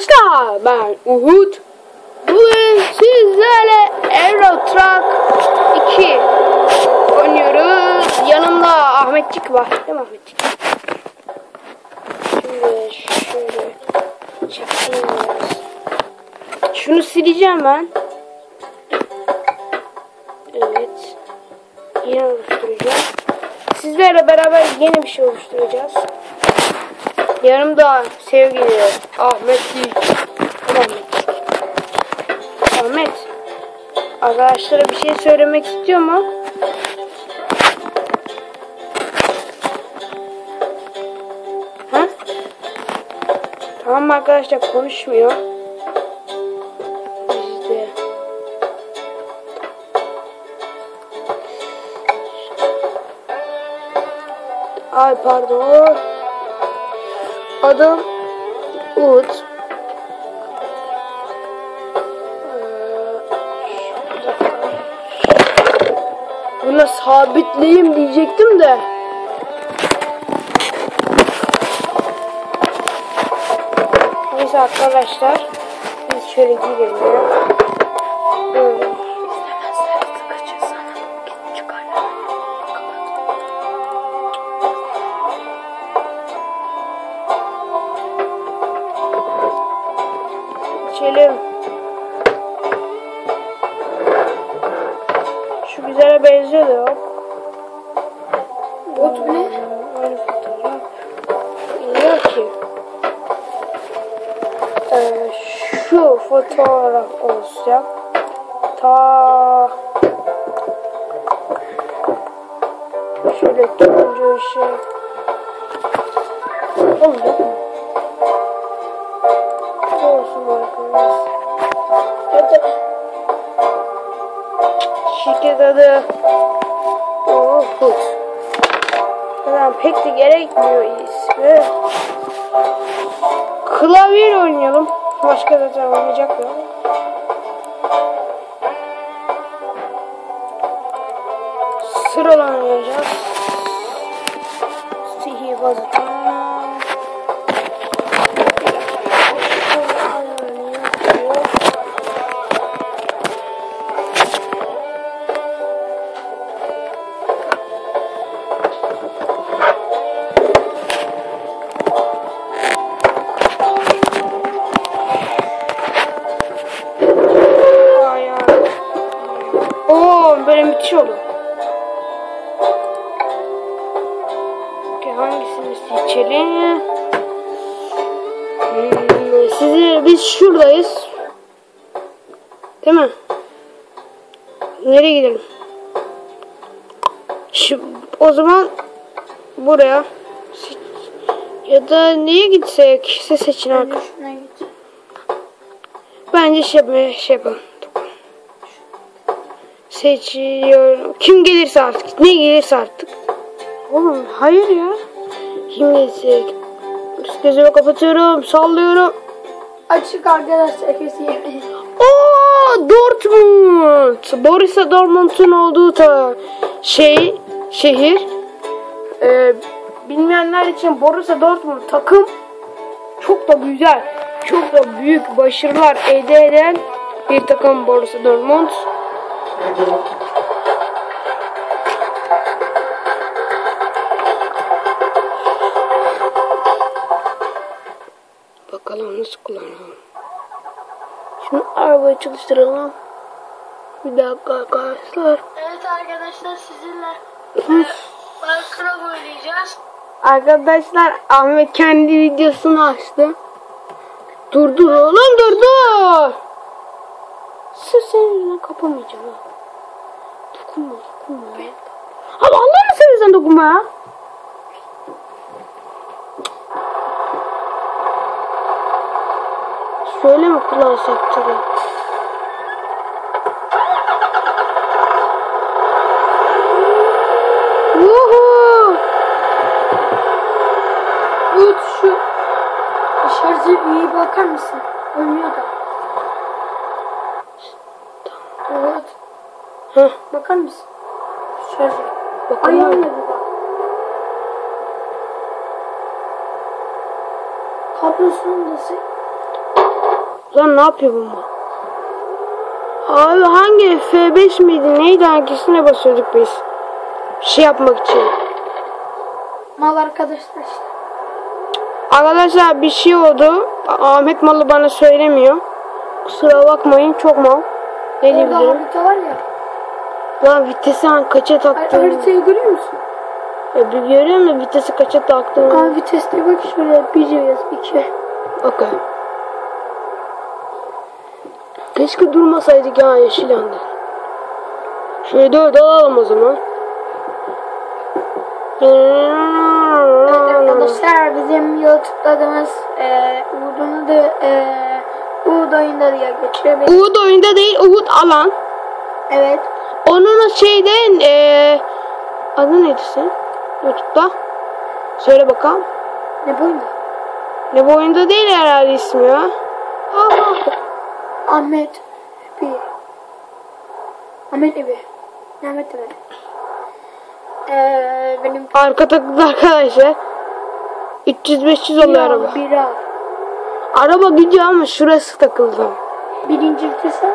arkadaşlar ben Uhud. Bugün sizlerle Euro Truck 2 oynuyoruz. Yanımda Ahmetçik var. Değil mi Ahmetçik? Şimdi şöyle çekeyim biraz. Şunu sileceğim ben. Evet. Yine oluşturacağım. Sizlerle beraber yeni bir şey oluşturacağız. Yanımda sevgili Ahmet Büyük. Ahmet. Ahmet. Arkadaşlara bir şey söylemek istiyor mu? Ha? Tamam arkadaşlar konuşmuyor. Ay pardon. Adım Umut. Buna sabitleyeyim diyecektim de. Neyse arkadaşlar. Biz şöyle gidelim ya. Böyle. İçelim. Şu güzele benziyor da yok. Bot mu ne? Aynı fotoğraf. İyi ki. Ee, şu fotoğraf olacak. Ta şöyle turuncu şey. Olacak mı? Hadi. Şirket adı Uhud. Tamam pek de gerekmiyor ismi. Klavyeyle oynayalım. Başka zaten oynayacak yok. Gitsek siz seçin arkadaşlar. Bence şey, yapma- şey yapalım. Seçiyorum. Kim gelirse artık. Ne gelirse artık. Oğlum hayır ya. Kim gelirse. Gözümü kapatıyorum. Sallıyorum. Açık arkadaşlar kesin. Oo Dortmund. Borussia Dortmund'un olduğu ta şey şehir. Ee, bilmeyenler için Borussia Dortmund takım çok da güzel, çok da büyük başarılar elde eden bir takım Borussia Dortmund. Bakalım nasıl kullanalım. Şimdi arabayı çalıştıralım. Bir dakika arkadaşlar. Evet arkadaşlar sizinle. Minecraft oynayacağız. Arkadaşlar Ahmet kendi videosunu açtı. Dur dur oğlum dur dur. Sırf senin yüzünden kapamayacağım. Dokunma dokunma ya. Abi Allah'ını seversen dokunma ya. Söyleme kulağı sattırıyor. Woohoo! Umut şu şarjı iyi bakar mısın? Ölmüyor da. Umut Heh, bakar mısın? Bakalım. Ayağınla bir bak. Kablosunu da. Lan ne yapıyor bu? Abi hangi F5 miydi neydi hangisine basıyorduk biz? Şey yapmak için. Mal arkadaşlar işte. Arkadaşlar bir şey oldu. Ahmet malı bana söylemiyor. Kusura bakmayın çok mal. Ne Orada diyebilirim? harita var ya. Lan vitesi an kaça taktım? haritayı görüyor musun? Ya bir görüyorum da vitesi kaça taktım? Aa viteste bak şöyle bir yaz iki. Okey. Keşke durmasaydık ya yeşil yandı. Şöyle dört alalım o zaman. Arkadaşlar bizim YouTube'da adımız e, Uğur'un adı e, Uğur oyunda diye geçiyor. Uhud oyunda değil Uhud alan. Evet. Onun şeyden eee adı neydi sen? YouTube'da. Söyle bakalım. Ne bu oyunda? Ne bu oyunda değil herhalde ismi ya. Aa, Ahmet bir. Ahmet Ebi. Ahmet Ebi. Ee, benim arka takılı arkadaşlar. 300-500 oluyor araba. bir al. Araba gidiyor ama şurası takıldı. Birinci vitese.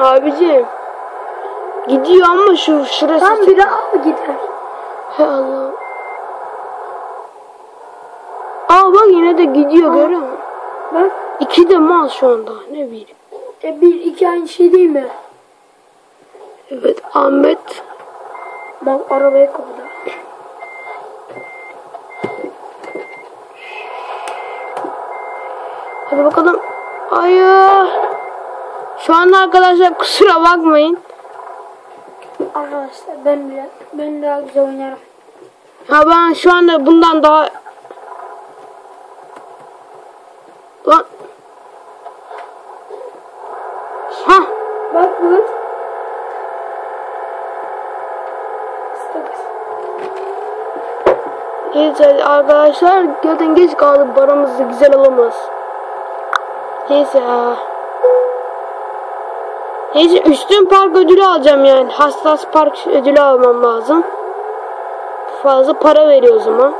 Abicim. Gidiyor ama şu şurası Tam bir al gider. He Allah. Aa bak yine de gidiyor görüyor musun? Bak. İki de mal şu anda. Ne bileyim. E, bir iki aynı şey değil mi? Evet Ahmet. Bak arabaya kapıda. Hadi bakalım. Hayır. Şu anda arkadaşlar kusura bakmayın. Arkadaşlar ben bile ben daha güzel oynarım. Ha ben şu anda bundan daha... Lan. Ha. Bak bu. Neyse arkadaşlar zaten geç kaldık paramızı güzel alamaz. Neyse ya. Neyse üstün park ödülü alacağım yani. Hassas park ödülü almam lazım. Fazla para veriyor o zaman.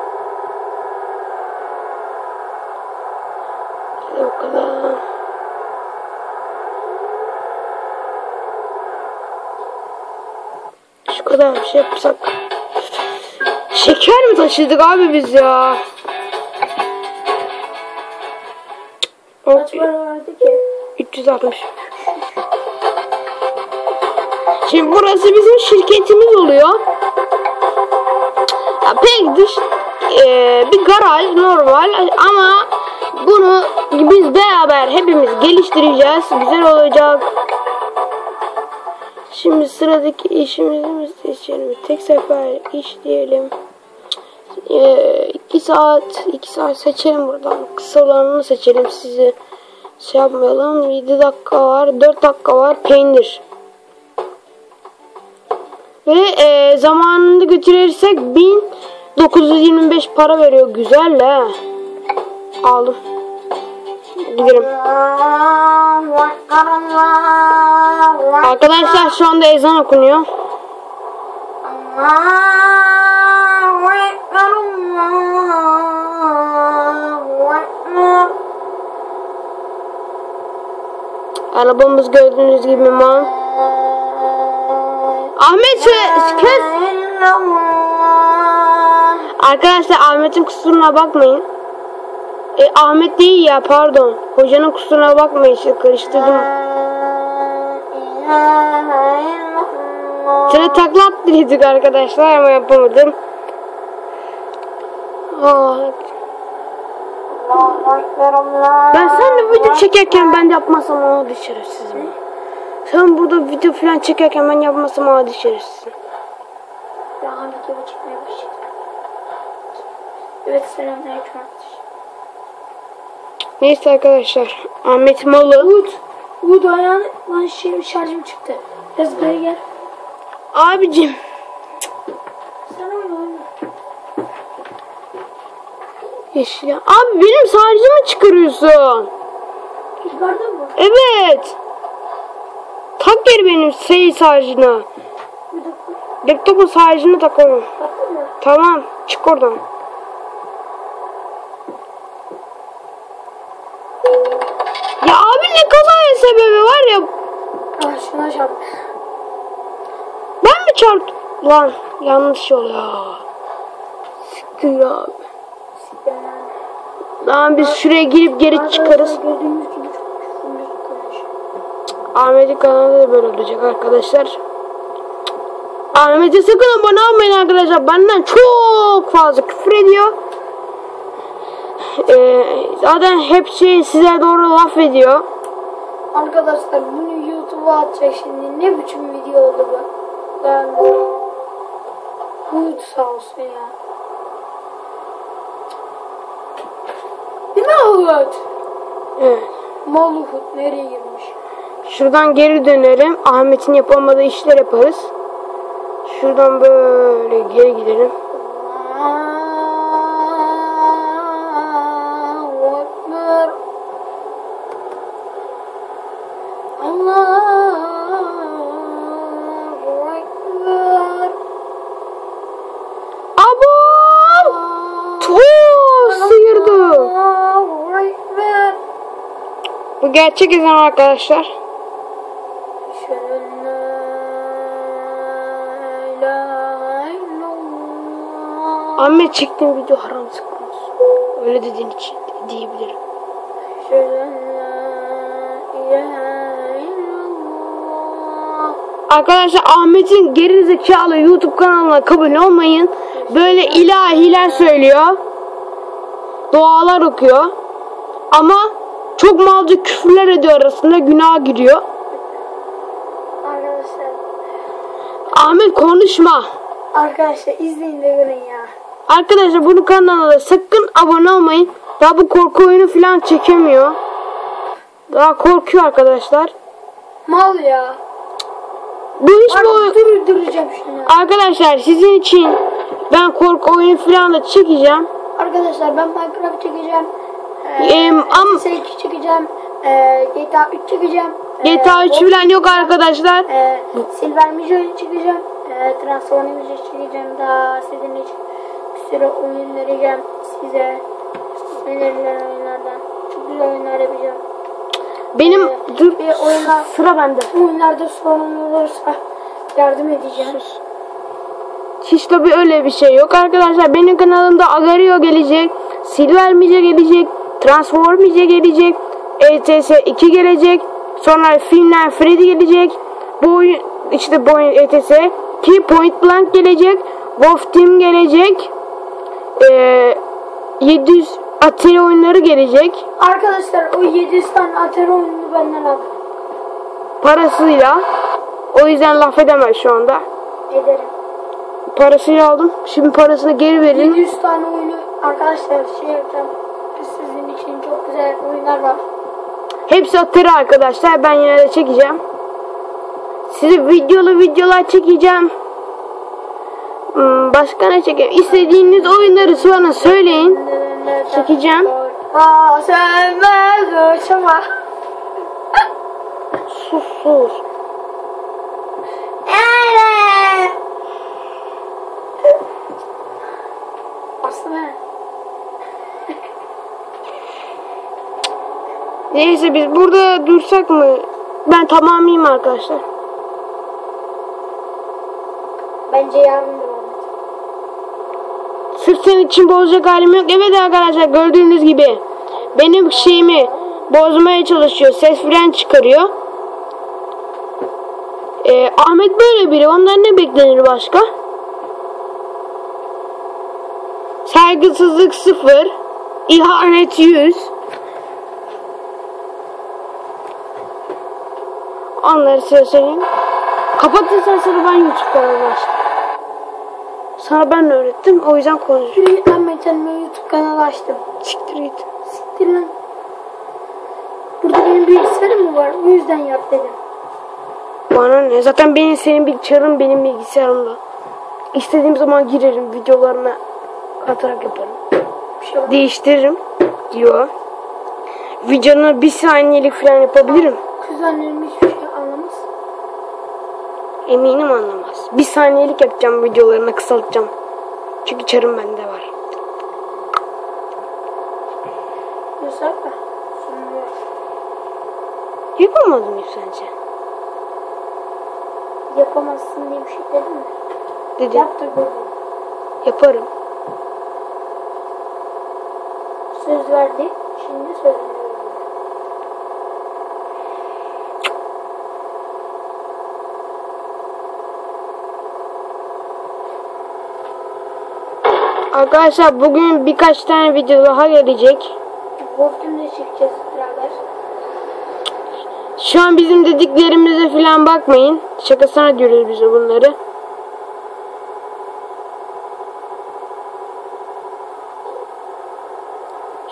Bakalım. Şu kadar bir şey yapsak. Şeker mi taşıdık abi biz ya? Kaç para vardı ki? 360. Şimdi burası bizim şirketimiz oluyor. Pek dış e, bir garaj normal ama bunu biz beraber hepimiz geliştireceğiz. Güzel olacak. Şimdi sıradaki işimizi mi seçelim. Tek sefer iş diyelim. E, 2 saat 2 saat seçelim buradan. Kısa olanını seçelim sizi. Şey yapmayalım. 7 dakika var. 4 dakika var. Peynir. Ve e, zamanında götürürsek 1925 para veriyor. Güzel he. Aldım. Gidelim. Arkadaşlar şu anda ezan okunuyor. Allah. Arabamız gördüğünüz gibi mal. Ahmet şu kes. Arkadaşlar Ahmet'in kusuruna bakmayın. E, Ahmet değil ya pardon. Hocanın kusuruna bakmayın işte karıştırdım. Şöyle takla attırıyorduk arkadaşlar ama yapamadım. Aa, ben sen de video çekerken ben de yapmasam hadi şerefsizim. Sen burada video falan çekerken ben yapmasam hadi şerefsizim. Ya video çekmeye başladım. Evet selamünaleyküm arkadaşlar. Neyse arkadaşlar. Ahmet Malı. Umut. Umut ayağın lan şey şarjım çıktı. Biraz buraya gel. Abicim. Yeşil. Abi benim sarcımı çıkarıyorsun. Yukarıda mı? Evet. Tak geri benim şey sarcına. Laptopun sarcını tak onu. Mı? Tamam. Çık oradan. Ya abi ne kazaya sebebi var ya. Şuna çarp. Ben mi çarptım? Lan yanlış yol ya. Sıkıyor abi. Lan biz şuraya girip geri çıkarız. Ahmet'in kanalı da böyle olacak arkadaşlar. Ahmet'e sakın abone olmayın arkadaşlar. Benden çok fazla küfür ediyor. Ee, zaten hep şey size doğru laf ediyor. Arkadaşlar bunu YouTube'a atacak şimdi. Ne biçim video oldu bu? Ben Huyut sağ olsun ya. Huyut? Evet. Mal Uhud nereye girmiş? Şuradan geri dönerim. Ahmet'in yapamadığı işler yaparız. Şuradan böyle geri gidelim. Bu gerçek izlem arkadaşlar. Ahmet çektiğim video haram sıkmaz. Öyle dediğin için diyebilirim. Arkadaşlar Ahmet'in geri zekalı YouTube kanalına kabul olmayın. Böyle ilahiler söylüyor. Dualar okuyor. Ama çok malca küfürler ediyor arasında günah giriyor. Arkadaşlar, Ahmet konuşma. arkadaşlar izleyin de görün ya. Arkadaşlar bunun kanalına sakın abone olmayın. Daha bu korku oyunu falan çekemiyor. Daha korkuyor arkadaşlar. Mal ya. Bu hiç bu Bak dur duracağım şunu. Arkadaşlar sizin için ben korku oyunu falan da çekeceğim. Arkadaşlar ben Minecraft çekeceğim. Em, am- SS2 çekeceğim. Ee, GTA 3 çekeceğim. Ee, GTA 3 falan yok arkadaşlar. Ee, Silver Mission çekeceğim. Ee, Transformers çekeceğim. Daha sizin için bir sürü oyun vereceğim size. Önerilen oyunlardan. Çok güzel oyunlar yapacağım. Benim dur Bir oyunlar, sıra bende. oyunlarda sorun olursa yardım edeceğim. Hiç tabi öyle bir şey yok arkadaşlar. Benim kanalımda Agario gelecek. Silver Mice gelecek. Transform Mice gelecek. ETS 2 gelecek. Sonra filmler Freddy gelecek. Bu oyun işte bu oyun ETS. Ki Point Blank gelecek. Wolf Team gelecek. Ee, 700 Atari oyunları gelecek. Arkadaşlar o 700 tane Atari oyununu benden alın. Parasıyla. O yüzden laf edemez şu anda. Ederim. Parasıyla aldım. Şimdi parasını geri verin. 700 tane oyunu arkadaşlar şey yapacağım. Sizin için çok güzel oyunlar var. Hepsi Atari arkadaşlar. Ben yine de çekeceğim. Size videolu videolar çekeceğim. Hmm, başka ne çekeyim? İstediğiniz oyunları sonra söyleyin. Çekeceğim. Aa sönmez uçma. Sus sus. Evet. Aslında Neyse biz burada dursak mı? Ben tamamıyım arkadaşlar. bence yarın. Sırf senin için bozacak halim yok. Evet arkadaşlar gördüğünüz gibi benim şeyimi bozmaya çalışıyor. Ses filan çıkarıyor. Ee, Ahmet böyle biri. Ondan ne beklenir başka? Saygısızlık sıfır. İhanet yüz. Onları size söyleyeyim. Kapatırsan sana ben YouTube kanalı açtım. Sana ben öğrettim. O yüzden konuşuyorum. Bir Ahmet Elme YouTube kanalı açtım. Siktir git. Siktir lan. Burada benim bilgisayarım mı var? O yüzden yap dedim. Bana ne? Zaten benim senin bilgisayarın benim bilgisayarımda. İstediğim zaman girerim videolarına atarak yaparım. Bir şey var. Değiştiririm diyor. Videonu bir saniyelik falan yapabilirim. Kız annem hiçbir şey. Eminim anlamaz. Bir saniyelik yapacağım videolarını kısaltacağım. Çünkü çarım bende var. Yasak. Şimdi Yapamaz mıyım sence? Yapamazsın diye bir şey dedim mi? Dedi. Yap da görürüm. Yaparım. Söz verdi. Şimdi söz veriyorum. Arkadaşlar bugün birkaç tane video daha gelecek. Wolf'un çekeceğiz beraber. Şu an bizim dediklerimize falan bakmayın. Şakasına diyoruz biz bunları.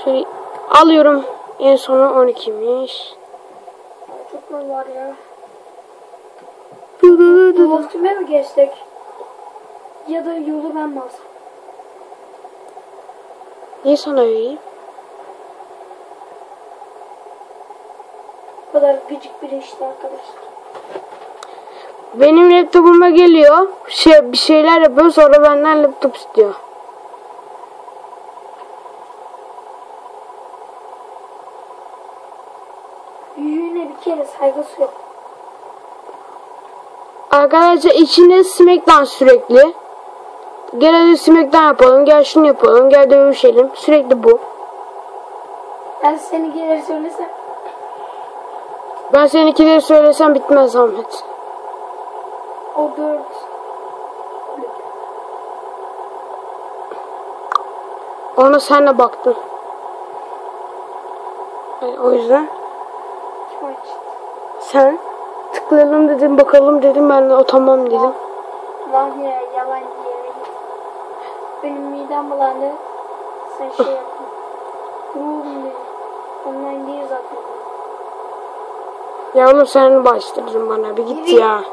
Şöyle alıyorum. En sonu 12'miş. Çok mu var ya? Wolf'üme mi geçtik? Ya da yolu ben mi alsam? Niye sana vereyim? Bu kadar gıcık biri işte arkadaşlar. Benim laptopuma geliyor. Şey, bir şeyler yapıyor sonra benden laptop istiyor. Büyüğüne bir kere saygısı yok. Arkadaşlar içinde Smackdown sürekli. Gel hadi Smackdown yapalım. Gel şunu yapalım. Gel dövüşelim. Sürekli bu. Ben seni gelir söylesem. Ben seninkileri söylesem bitmez Ahmet. O dört. Ona sen de baktın. Yani o yüzden Kim açtı? sen tıklayalım dedim bakalım dedim ben de o tamam dedim. Lan ya yalan diye. Midem bulandı. Sen şey yapma. Ruhum. Ondan değil zaten. Ya oğlum sen başladın bana bir git ya.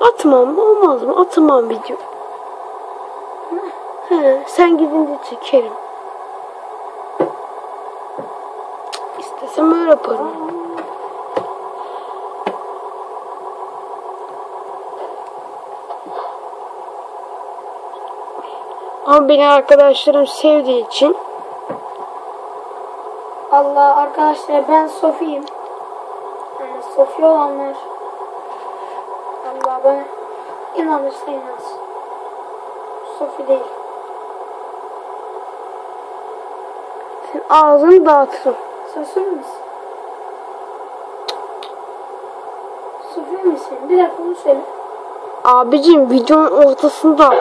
Atmam olmaz mı? Atmam video. He, sen gidince çekerim. İstesem öyle yaparım. Ama beni arkadaşlarım sevdiği için Allah arkadaşlar ben Sofi'yim. Yani Sofi olanlar Allah bana inanırsa inansın. Sofi değil. senin ağzını dağıtırım. Sofi misin? Sofi misin? Bir dakika bunu söyle. Abicim videonun ortasında.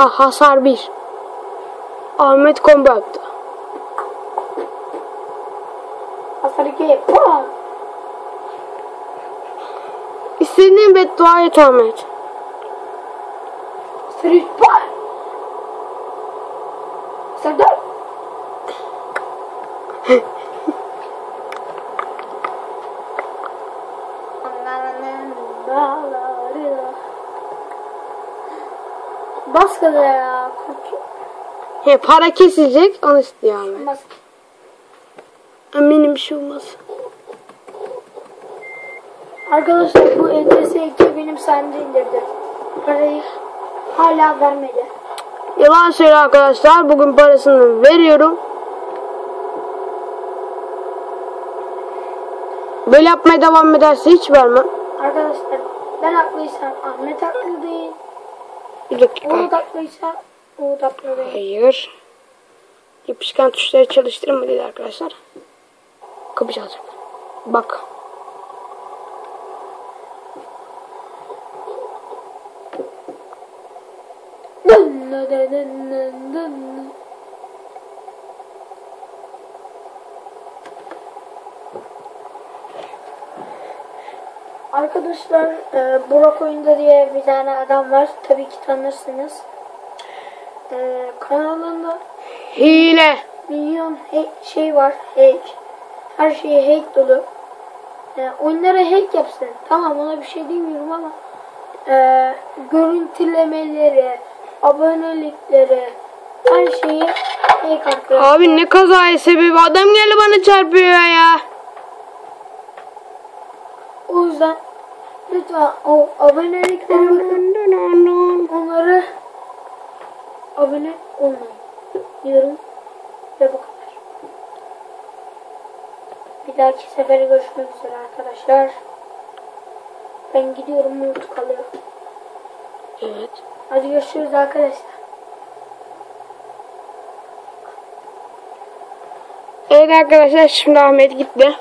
Ha hasar bir. Ahmet combo yaptı. Hasar 2. Pam! İstediğin beddua et Ahmet. Hasar 3. kadar ya. He, para kesilecek onu istiyor. Bas. Eminim bir şey olmaz. Arkadaşlar bu ETS 2 benim sayemde indirdi. Parayı hala vermedi. Yalan söyle arkadaşlar. Bugün parasını veriyorum. Böyle yapmaya devam ederse hiç vermem. Arkadaşlar ben haklıysam Ahmet haklı değil. Bir dakika. Umut haklıysa Umut haklı değil. Hayır. Yapışkan tuşları çalıştırma dedi arkadaşlar. Kapı çalacak. Bak. Dın dın dın dın dın Arkadaşlar e, Burak Oyunda diye bir tane adam var. Tabii ki tanırsınız. E, kanalında Hile. milyon şey var. Hack. Her şeyi hack dolu. E, oyunlara hack yapsın. Tamam ona bir şey demiyorum ama e, görüntülemeleri, abonelikleri, her şeyi hack arkadaşlar. Abi ne kazaya sebebi adam geldi bana çarpıyor ya. O yüzden lütfen o abonelikleri onları abone olmayın diyorum ve bu kadar. Bir dahaki sefere görüşmek üzere arkadaşlar. Ben gidiyorum Umut kalıyor. Evet. Hadi görüşürüz arkadaşlar. Evet arkadaşlar şimdi Ahmet gitti.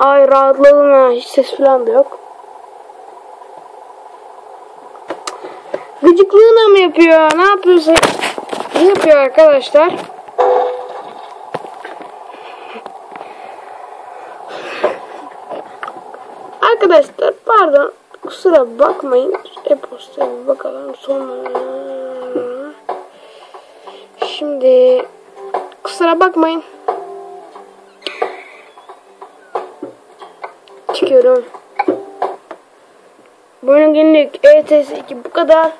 Ay rahatladım ha. Hiç ses falan da yok. Gıcıklığına mı yapıyor? Ne yapıyorsa ne yapıyor arkadaşlar? Arkadaşlar pardon kusura bakmayın. E-postaya bakalım sonra. Şimdi kusura bakmayın. Çıkıyorum. Bugün günlük ETS 2 bu kadar.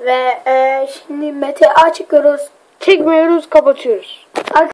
Ve e, şimdi Mete çıkıyoruz. Çekmiyoruz kapatıyoruz.